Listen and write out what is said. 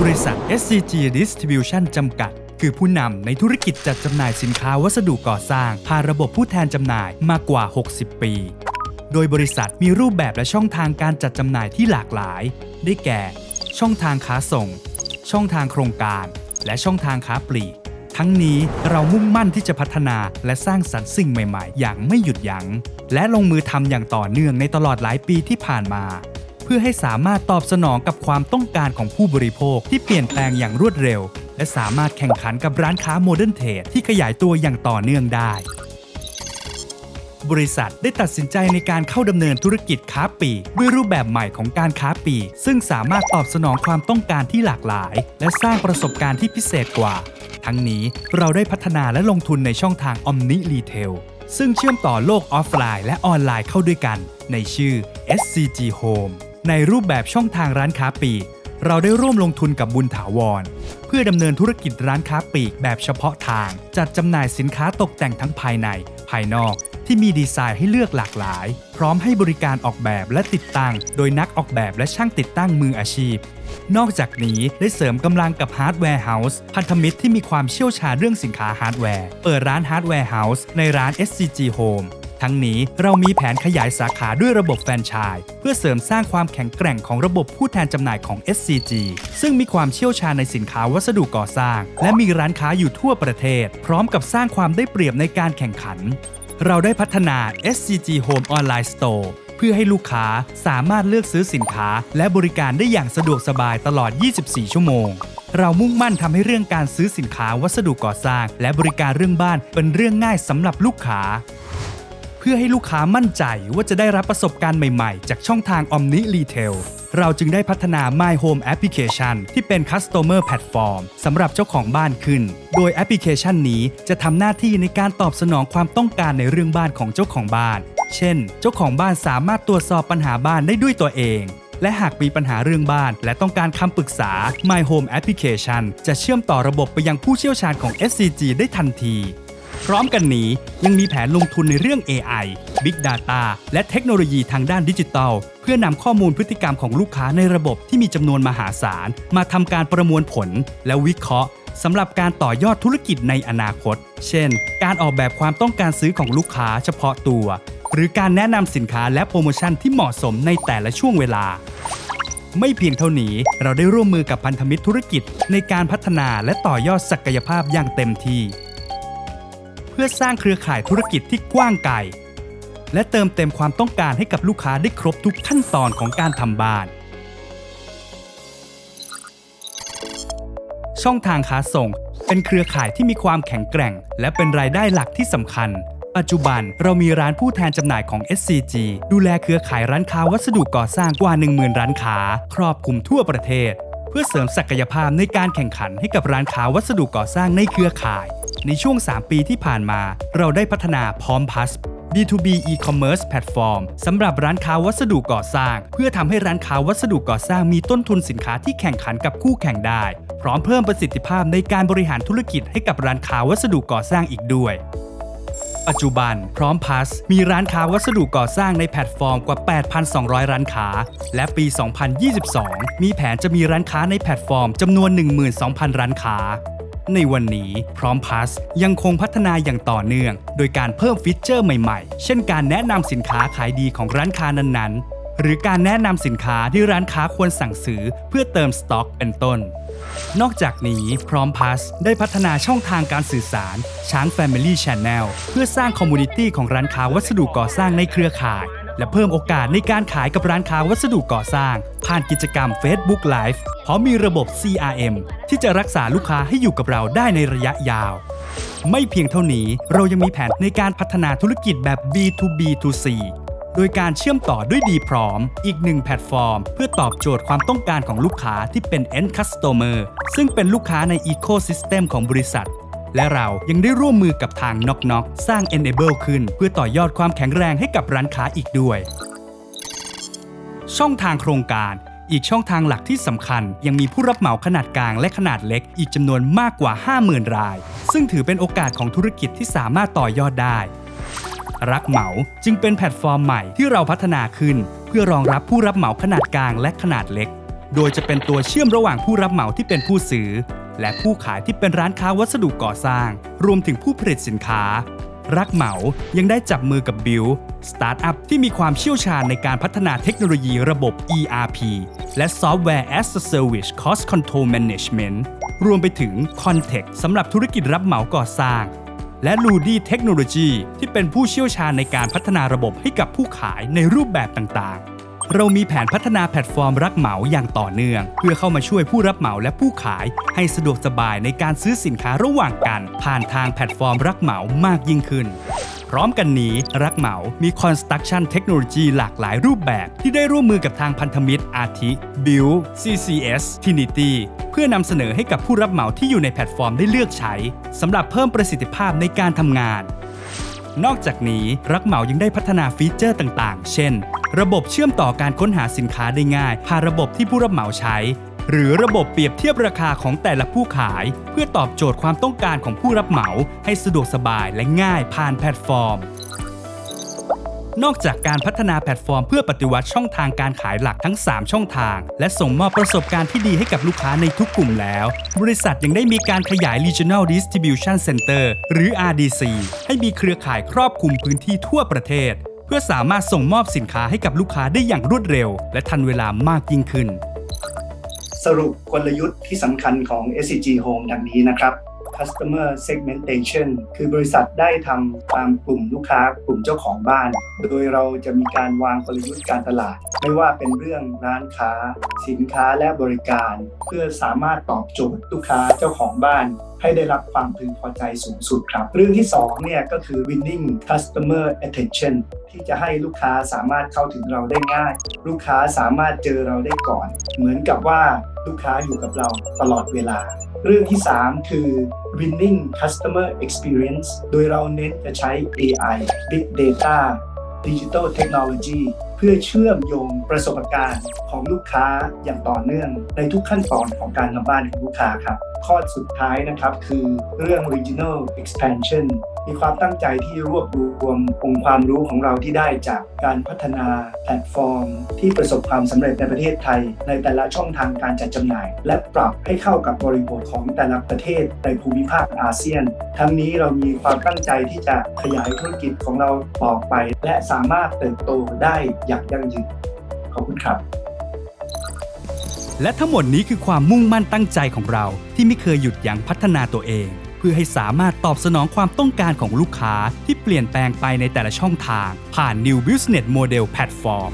บริษัท SCG Distribution จำกัด คือผู้นำในธุรกิจจัดจำหน่ายสินค้าวัสดุก่อสร้างผ่านระบบผู้แทนจำหน่ายมากว่า 60 ปี โดยบริษัทมีรูปแบบและช่องทางการจัดจำหน่ายที่หลากหลาย ได้แก่ ช่องทางค้าส่ง ช่องทางโครงการ และช่องทางค้าปลีกทั้งนี้เรามุ่งมั่นที่จะพัฒนาและสร้างสรรค์สิ่งใหม่ ๆ อย่างไม่หยุดยัง้ง และลงมือทำอย่างต่อเนื่องในตลอดหลายปีที่ผ่านมา เพื่อให้สามารถตอบสนองกับความต้องการของผู้บริโภคที่เปลี่ยนแปลงอย่างรวดเร็ว และสามารถแข่งขันกับร้านค้าโมเดิร์นเทรดที่ขยายตัวอย่างต่อเนื่องได้ บริษัทได้ตัดสินใจในการเข้าดำเนินธุรกิจค้าปลีกด้วยรูปแบบใหม่ของการค้าปลีกซึ่งสามารถตอบสนองความต้องการที่หลากหลาย และสร้างประสบการณ์ที่พิเศษกว่า ทั้งนี้เราได้พัฒนาและลงทุนในช่องทาง Omni Retail ซึ่งเชื่อมต่อโลกออฟไลน์และออนไลน์เข้าด้วยกัน ในชื่อ SCG Home ในรูปแบบช่องทางร้านค้าปลีก เราได้ร่วมลงทุนกับบุญถาวร เพื่อดำเนินธุรกิจร้านค้าปลีกแบบเฉพาะทาง จัดจำหน่ายสินค้าตกแต่งทั้งภายใน ภายนอกที่มีดีไซน์ให้เลือกหลากหลาย พร้อมให้บริการออกแบบและติดตั้ง โดยนักออกแบบและช่างติดตั้งมืออาชีพ นอกจากนี้ได้เสริมกำลังกับฮาร์ดแวร์เฮาส์พันธมิตรที่มีความเชี่ยวชาญเรื่องสินค้าฮาร์ดแวร์ เปิดร้านฮาร์ดแวร์เฮาส์ในร้าน SCG Home ทั้งนี้เรามีแผนขยายสาขาด้วยระบบแฟรนไชส์เพื่อเสริมสร้างความแข็งแกร่งของระบบผู้แทนจำหน่ายของ SCG ซึ่งมีความเชี่ยวชาญในสินค้าวัสดุก่อสร้าง และมีร้านค้าอยู่ทั่วประเทศ พร้อมกับสร้างความได้เปรียบในการแข่งขัน เราได้พัฒนา SCG Home Online Store เพื่อให้ลูกค้าสามารถเลือกซื้อสินค้า และบริการได้อย่างสะดวกสบายตลอด 24 ชั่วโมง เรามุ่งมั่นทำให้เรื่องการซื้อสินค้าวัสดุก่อสร้าง และบริการเรื่องบ้านเป็นเรื่องง่ายสำหรับลูกค้า พื่อให้ลูกค้ามั่นใจว่าจะได้รับประสบการณ์ใหม่ๆ จากช่องทาง Omni Retail เราจึงได้พัฒนา My Home Application ที่เป็น Customer Platform สำหรับเจ้าของบ้านขึ้น โดยแอปพลิเคชันนี้จะทำหน้าที่ในการตอบสนองความต้องการในเรื่องบ้านของเจ้าของบ้าน เช่น เจ้าของบ้านสามารถตรวจสอบปัญหาบ้านได้ด้วยตัวเองและหากมีปัญหาเรื่องบ้าน และต้องการคำปรึกษา My Home Application จะเชื่อมต่อระบบไปยังผู้เชี่ยวชาญของ SCG ได้ทันที พร้อมกันนี้ยังมีแผนลงทุนในเรื่อง AI Big Data และเทคโนโลยีทางด้านดิจิทัล เพื่อนำข้อมูลพฤติกรรมของลูกค้าในระบบที่มีจำนวนมหาศาล มาทำการประมวลผลและวิเคราะห์สำหรับการต่อยอดธุรกิจในอนาคต เช่น การออกแบบความต้องการซื้อของลูกค้าเฉพาะตัว หรือการแนะนำสินค้าและโปรโมชั่นที่เหมาะสมในแต่ละช่วงเวลาไม่เพียงเท่านี้ เราได้ร่วมมือกับพันธมิตรธุรกิจในการพัฒนาและต่อยอดศักยภาพอย่างเต็มที่ พื่อสร้างเครือข่ายธุรกิจที่กว้างไกล และเติมเต็มความต้องการให้กับลูกค้าได้ครบทุกขั้นตอนของการทำบ้าน ช่องทางค้าส่งเป็นเครือข่ายที่มีความแข็งแกร่ง และเป็นรายได้หลักที่สำคัญ ปัจจุบันเรามีร้านผู้แทนจำหน่ายของ SCG ดูแลเครือข่ายร้านค้าวัสดุก่อสร้างกว่า 10,000 ร้านค้า ครอบคลุมทั่วประเทศ เพื่อเสริมศักยภาพในการแข่งขันให้กับร้านค้าวัสดุก่อสร้างในเครือข่าย ในช่วง 3 ปีที่ผ่านมา เราได้พัฒนาพร้อมพัส B2B e-commerce platform สำหรับร้านค้าวัสดุก่อสร้าง เพื่อทำให้ร้านค้าวัสดุก่อสร้างมีต้นทุนสินค้าที่แข่งขันกับคู่แข่งได้ พร้อมเพิ่มประสิทธิภาพในการบริหารธุรกิจให้กับร้านค้าวัสดุก่อสร้างอีกด้วย ปัจจุบัน พร้อมพัสมีร้านค้าวัสดุก่อสร้างในแพลตฟอร์มกว่า 8,200 ร้านค้า และปี 2022 มีแผนจะมีร้านค้าในแพลตฟอร์มจำนวน 12,000 ร้านค้า ในวันนี้พร้อมพัสยังคงพัฒนาอย่างต่อเนื่อง โดยการเพิ่มฟีเจอร์ใหม่ๆ เช่นการแนะนำสินค้าขายดีของร้านค้านั้นๆ หรือการแนะนำสินค้าที่ร้านค้าควรสั่งซื้อเพื่อเติมสต็อกเป็นต้น นอกจากนี้พร้อมพัสได้พัฒนาช่องทางการสื่อสารช้าง Family Channel เพื่อสร้างคอมมูนิตี้ของร้านค้าวัสดุก่อสร้างในเครือข่าย และเพิ่มโอกาสในการขายกับร้านค้าวัสดุก่อสร้าง ผ่านกิจกรรม Facebook Live เพราะมีระบบ CRM ที่จะรักษาลูกค้าให้อยู่กับเราได้ในระยะยาว ไม่เพียงเท่านี้เรายังมีแผนในการพัฒนาธุรกิจแบบ B2B2C โดยการเชื่อมต่อด้วยดีพร้อม อีกหนึ่งแพลตฟอร์ม เพื่อตอบโจทย์ความต้องการของลูกค้าที่เป็น End Customer ซึ่งเป็นลูกค้าใน Ecosystem ของบริษัท และเรายังได้ร่วมมือกับทาง Knock Knock สร้าง Enable ขึ้น เพื่อต่อยอดความแข็งแรงให้กับร้านค้าอีกด้วย ช่องทางโครงการอีกช่องทางหลักที่สำคัญ ยังมีผู้รับเหมาขนาดกลางและขนาดเล็ก อีกจำนวนมากกว่า 50,000 ราย ซึ่งถือเป็นโอกาสของธุรกิจที่สามารถต่อยอดได้ รักเหมาจึงเป็นแพลตฟอร์มใหม่ที่เราพัฒนาขึ้น เพื่อรองรับผู้รับเหมาขนาดกลางและขนาดเล็ก โดยจะเป็นตัวเชื่อมระหว่างผู้รับเหมาที่เป็นผู้ซื้อ และผู้ขายที่เป็นร้านค้าวัสดุก่อสร้าง รวมถึงผู้ผลิตสินค้า รักเหมายังได้จับมือกับบิลสตาร์ทอัพที่มีความเชี่ยวชาญในการพัฒนาเทคโนโลยีระบบ ERP และ Software as a Service Cost Control Management รวมไปถึง Context สำหรับธุรกิจรับเหมาก่อสร้าง และ l u d y Technology ที่เป็นผู้เชี่ยวชาญในการพัฒนาระบบให้กับผู้ขายในรูปแบบต่างๆ เรามีแผนพัฒนาแพลตฟอร์มรักเหมาอย่างต่อเนื่อง เพื่อเข้ามาช่วยผู้รับเหมาและผู้ขาย ให้สะดวกสบายในการซื้อสินค้าระหว่างกัน ผ่านทางแพลตฟอร์มรักเหมามากยิ่งขึ้น พร้อมกันนี้รักเหมามี Construction Technology หลากหลายรูปแบบที่ได้ร่วมมือกับทางพันธมิตรอาทิ Build CCS Trinity เพื่อนำเสนอให้กับผู้รับเหมาที่อยู่ในแพลตฟอร์มได้เลือกใช้สำหรับเพิ่มประสิทธิภาพในการทำงานนอกจากนี้ รักเหมายังได้พัฒนาฟีเจอร์ต่างๆ เช่น ระบบเชื่อมต่อการค้นหาสินค้าได้ง่าย ผ่านระบบที่ผู้รับเหมาใช้ หรือระบบเปรียบเทียบราคาของแต่ละผู้ขาย เพื่อตอบโจทย์ความต้องการของผู้รับเหมาให้สะดวกสบายและง่ายผ่านแพลตฟอร์มนอกจากการพัฒนาแพลตฟอร์มเพื่อปฏิวัติช่องทางการขายหลักทั้ง 3 ช่องทาง และส่งมอบประสบการณ์ที่ดีให้กับลูกค้าในทุกกลุ่มแล้ว บริษัทยังได้มีการขยาย Regional Distribution Center หรือ RDC ให้มีเครือข่ายครอบคลุมพื้นที่ทั่วประเทศ เพื่อสามารถส่งมอบสินค้าให้กับลูกค้าได้อย่างรวดเร็ว และทันเวลามากยิ่งขึ้น สรุปกลยุทธ์ที่สำคัญของ SCG Home ดังนี้นะครับ Customer Segmentation คือบริษัทได้ทำตามกลุ่มลูกค้ากลุ่มเจ้าของบ้าน โดยเราจะมีการวางกลยุทธ์การตลาด ไม่ว่าเป็นเรื่องร้านค้า สินค้าและบริการ เพื่อสามารถตอบโจทย์ลูกค้าเจ้าของบ้านให้ได้รับความพึงพอใจสูงสุดครับ เรื่องที่2เนี่ยก็คือ winning customer attention ที่จะให้ลูกค้าสามารถเข้าถึงเราได้ง่าย ลูกค้าสามารถเจอเราได้ก่อน เหมือนกับว่าลูกค้าอยู่กับเราตลอดเวลา เรื่องที่ 3 คือ winning customer experience โดยเราเน้นจะใช้ AI Big Data Digital Technology เพื่อเชื่อมโยงประสบการณ์ของลูกค้าอย่างต่อเนื่อง ในทุกขั้นตอนของการทำบ้านของลูกค้าครับ ข้อสุดท้ายนะครับคือเรื่อง regional expansion มีความตั้งใจที่รวบรวมองค์ความรู้ของเราที่ได้จากการพัฒนาแพลตฟอร์ม ที่ประสบความสำเร็จในประเทศไทย ในแต่ละช่องทางการจัดจำหน่าย และปรับให้เข้ากับบริบทของแต่ละประเทศในภูมิภาคอาเซียน ทั้งนี้เรามีความตั้งใจที่จะขยายธุรกิจของเราต่อไป และสามารถเติบโตได้อย่างยั่งยืนขอบคุณครับ และทั้งหมดนี้คือความมุ่งมั่นตั้งใจของเราที่ไม่เคยหยุดยั้งพัฒนาตัวเอง เพื่อให้สามารถตอบสนองความต้องการของลูกค้าที่เปลี่ยนแปลงไปในแต่ละช่องทาง ผ่าน New Business Model Platform